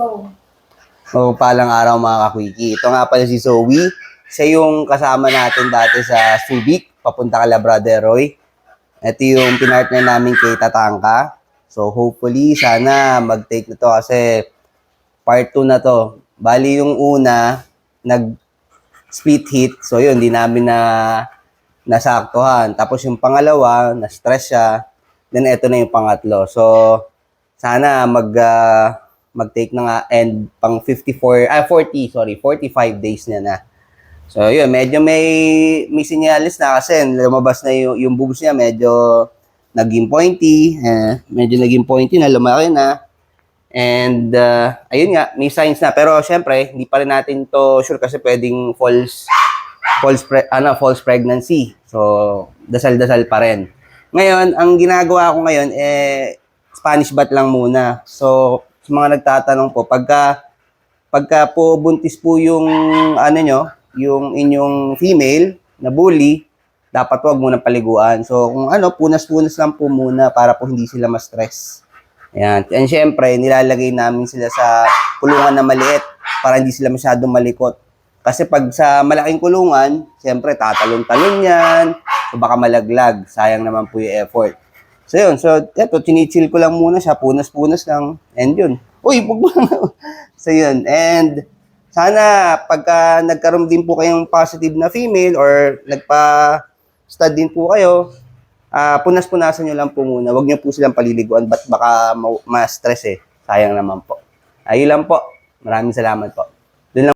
Oo. O palang araw mga kakwiki. Ito nga pala si Zoe. Siya yung kasama natin dati sa Subic, papunta kala Brother Roy. Ito yung pinartner namin kay Tatangka. So hopefully, sana mag-take na to kasi part 2 na to. Bali yung una, nag split hit. So yun, di namin na nasaktuhan. Tapos yung pangalawa, na-stress siya. Then ito na yung pangatlo. So sana mag ah, mag-take na nga and pang 54 ah 40 sorry 45 days na na. So yun, medyo may may sinyalis na kasi lumabas na yung, yung boobs niya medyo naging pointy, eh, medyo naging pointy na lumaki na. And uh, ayun nga, may signs na pero syempre hindi pa rin natin to sure kasi pwedeng false false pre, ano false pregnancy. So dasal-dasal pa rin. Ngayon, ang ginagawa ko ngayon eh Spanish bat lang muna. So sa mga nagtatanong po, pagka pagka po buntis po yung ano nyo, yung inyong female na bully, dapat wag muna paliguan. So kung ano, punas-punas lang po muna para po hindi sila ma-stress. Ayan. And syempre, nilalagay namin sila sa kulungan na maliit para hindi sila masyadong malikot. Kasi pag sa malaking kulungan, syempre tatalon-talon yan, so baka malaglag, sayang naman po yung effort. So yun, so eto, chinichill ko lang muna siya, punas-punas lang, and yun. Uy, mo So yun, and sana pagka nagkaroon din po kayong positive na female or nagpa-stud din po kayo, ah punas-punasan nyo lang po muna. Huwag nyo po silang paliliguan, ba't baka ma- ma-stress eh. Sayang naman po. Ayun lang po. Maraming salamat po.